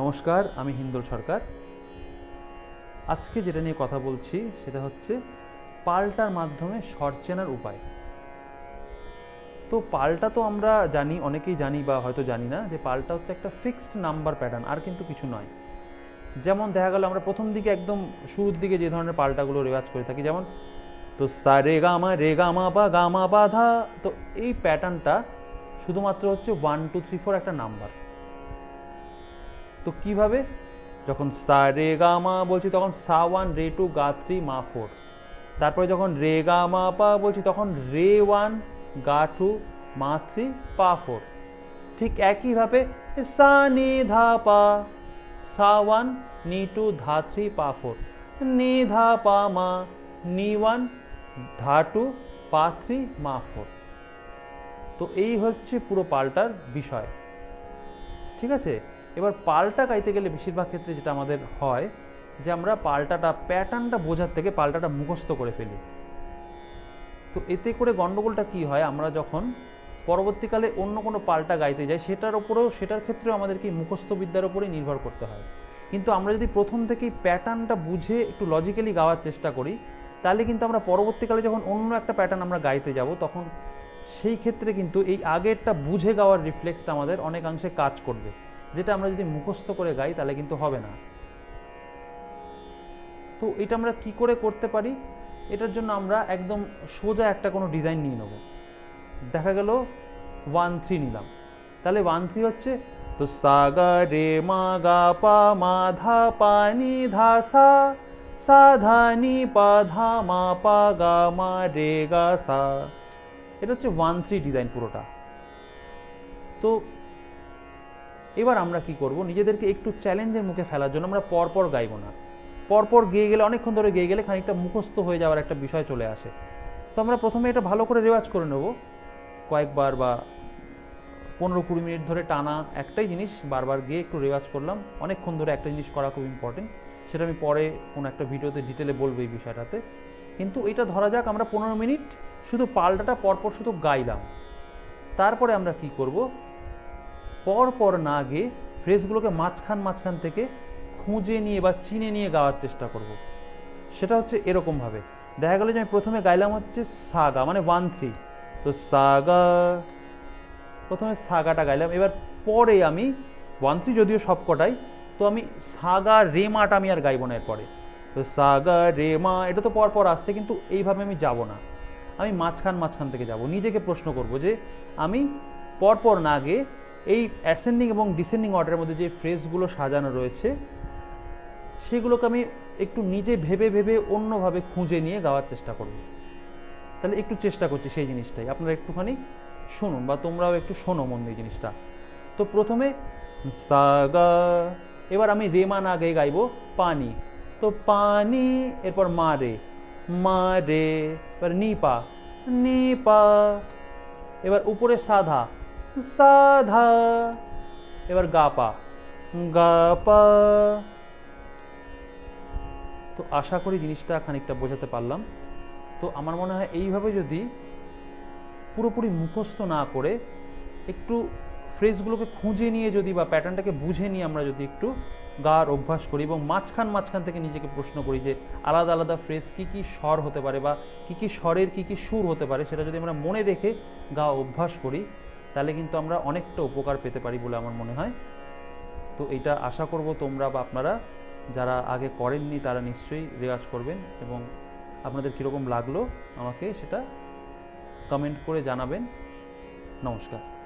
নমস্কার, আমি হিন্দোল সরকার। আজকে যেটা নিয়ে কথা বলছি সেটা হচ্ছে পাল্টার মাধ্যমে স্বর চেনার উপায়। তো পাল্টা তো আমরা জানি, অনেকেই জানি বা হয়তো জানি না যে পাল্টা হচ্ছে একটা ফিক্সড নাম্বার প্যাটার্ন আর কিন্তু কিছু নয়। যেমন দেখা গেল আমরা প্রথম দিকে একদম শুরুর দিকে যে ধরনের পাল্টাগুলো রেওয়াজ করে থাকি, যেমন তো সা রে গামা রে গামা বা গামা বাধা তো এই প্যাটার্নটা শুধুমাত্র হচ্ছে ওয়ান টু থ্রি ফোর একটা নাম্বার তো কীভাবে? যখন সা, রে, গা, মা বলছি, তখন সা, ওয়ান, রে, টু, গা, থ্রি, মা, ফোর। তারপরে যখন রে, গা, মা, পা বলছি, তখন রে, ওয়ান, গা, টু, মা, থ্রি, পা, ফোর। ঠিক একইভাবে সা, নি, ধা, পা, সা, ওয়ান, নি, টু, ধা, থ্রি, পা, ফোর। নি, ধা, পা, মা, নি, ওয়ান, ধা, টু, পা, থ্রি, মা, ফোর। তো এই হচ্ছে পুরো পাল্টার বিষয়। ঠিক আছে? এবার পাল্টা গাইতে গেলে বেশিরভাগ ক্ষেত্রে যেটা আমাদের হয়, যে আমরা পাল্টাটা, প্যাটার্নটা বোঝার থেকে পাল্টাটা মুখস্থ করে ফেলি। তো এতে করে গণ্ডগোলটা কি হয়? আমরা যখন পরবর্তীকালে অন্য কোনো পাল্টা গাইতে যাই, সেটার ওপরেও সেটার ক্ষেত্রেও আমাদেরকে এই মুখস্থ বিদ্যার উপরেই নির্ভর করতে হয়। কিন্তু আমরা যদি প্রথম থেকেই প্যাটার্নটা বুঝে একটু লজিক্যালি গাওয়ার চেষ্টা করি, তাহলে কিন্তু আমরা পরবর্তীকালে যখন অন্য একটা প্যাটার্ন আমরা গাইতে যাব, তখন সেই ক্ষেত্রে কিন্তু এই আগেরটা বুঝে গাওয়ার রিফ্লেক্সটা আমাদের অনেকাংশে কাজ করবে। যেটা আমরা যদি মুখস্থ করে গাই, তাহলে কিন্তু হবে না। তো এটা আমরা কি করে করতে পারি? এটার জন্য আমরা একদম সোজা একটা কোনো ডিজাইন নিয়ে নেব। দেখা গেল ওয়ান থ্রি নিলাম। তাহলে ওয়ান থ্রি হচ্ছে, তো সা গা রে মা গা পা মা ধা পা নি ধা সা সা ধা নি পা, ধা মা পা, গা মা, রে গা সা। এটা হচ্ছে ওয়ান থ্রি ডিজাইন পুরোটা। তো এবার আমরা কি করব? নিজেদেরকে একটু চ্যালেঞ্জের মুখে ফেলার জন্য আমরা পরপর গাইবো না। পরপর গেয়ে গেলে, অনেকক্ষণ ধরে গেয়ে গেলে খানিকটা মুখস্থ হয়ে যাওয়ার একটা বিষয় চলে আসে। তো আমরা প্রথমে এটা ভালো করে রেওয়াজ করে নেব। কয়েকবার বা পনেরো কুড়ি মিনিট ধরে টানা একটাই জিনিস বারবার গিয়ে একটু রেওয়াজ করলাম। অনেকক্ষণ ধরে একটা জিনিস করা খুব ইম্পর্টেন্ট সেটা আমি পরে কোনো একটা ভিডিওতে ডিটেলে বলব এই বিষয়টাতে। কিন্তু এটা ধরা যাক, আমরা পনেরো মিনিট শুধু পাল্টাটা পরপর শুধু গাইলাম। তারপরে আমরা কি করব? পর পর না গিয়ে ফ্রেজগুলোকে মাঝখান মাঝখান থেকে খুঁজে নিয়ে বা চিনে নিয়ে গাওয়ার চেষ্টা করব। সেটা হচ্ছে এরকমভাবে। দেখা গেল যে আমি প্রথমে গাইলাম হচ্ছে সাগা মানে ওয়ান থ্রি। তো সাগা, প্রথমে সাগাটা গাইলাম। এবার পরে আমি ওয়ান থ্রি যদিও সব কটাই তো আমি সাগা রেমাটা আমি আর গাইবো না এরপরে। তো সাগা, রেমা, এটা তো পর পর আসছে, কিন্তু এইভাবে আমি যাব না। আমি মাঝখান মাঝখান থেকে যাব। নিজেকে প্রশ্ন করব যে আমি পরপর না গিয়ে এই অ্যাসেন্ডিং এবং ডিসেন্ডিং অর্ডারের মধ্যে যে ফ্রেজগুলো সাজানো রয়েছে, সেগুলোকে আমি একটু নিজে ভেবে ভেবে অন্যভাবে খুঁজে নিয়ে গাওয়ার চেষ্টা করব। তাহলে একটু চেষ্টা করছি সেই জিনিসটাই। আপনারা একটুখানি শুনুন বা তোমরাও একটু শোনো মন দিয়ে জিনিসটা। তো প্রথমে সাগা, এবার আমি রেমা না গেয়ে গাইবো পানি। তো পানি, এরপর মা রে। মা রে, এবার নিপা নিপা এবার উপরে সাধা। সাধা। এবার গাপা গাপা তো আশা করি জিনিসটা খানিকটা বোঝাতে পারলাম। তো আমার মনে হয় এইভাবে যদি পুরোপুরি মুখস্থ না করে একটু ফ্রেজগুলোকে খুঁজে নিয়ে যদি বা প্যাটার্নটাকে বুঝে নিয়ে আমরা যদি একটু গাওয়ার অভ্যাস করি এবং মাঝখান মাঝখান থেকে নিজেকে প্রশ্ন করি যে আলাদা আলাদা ফ্রেজ কী কী স্বর হতে পারে বা কী কী স্বরের কী কী সুর হতে পারে, সেটা যদি আমরা মনে রেখে গাওয়া অভ্যাস করি তাহলে কিন্তু আমরা অনেকটা উপকার পেতে পারি বলে আমার মনে হয়। তো এটা আশা করব তোমরা বা আপনারা যারা আগে করেননি তারা নিশ্চয়ই রেওয়াজ করবেন এবং আপনাদের কীরকম লাগল আমাকে সেটা কমেন্ট করে জানাবেন। নমস্কার।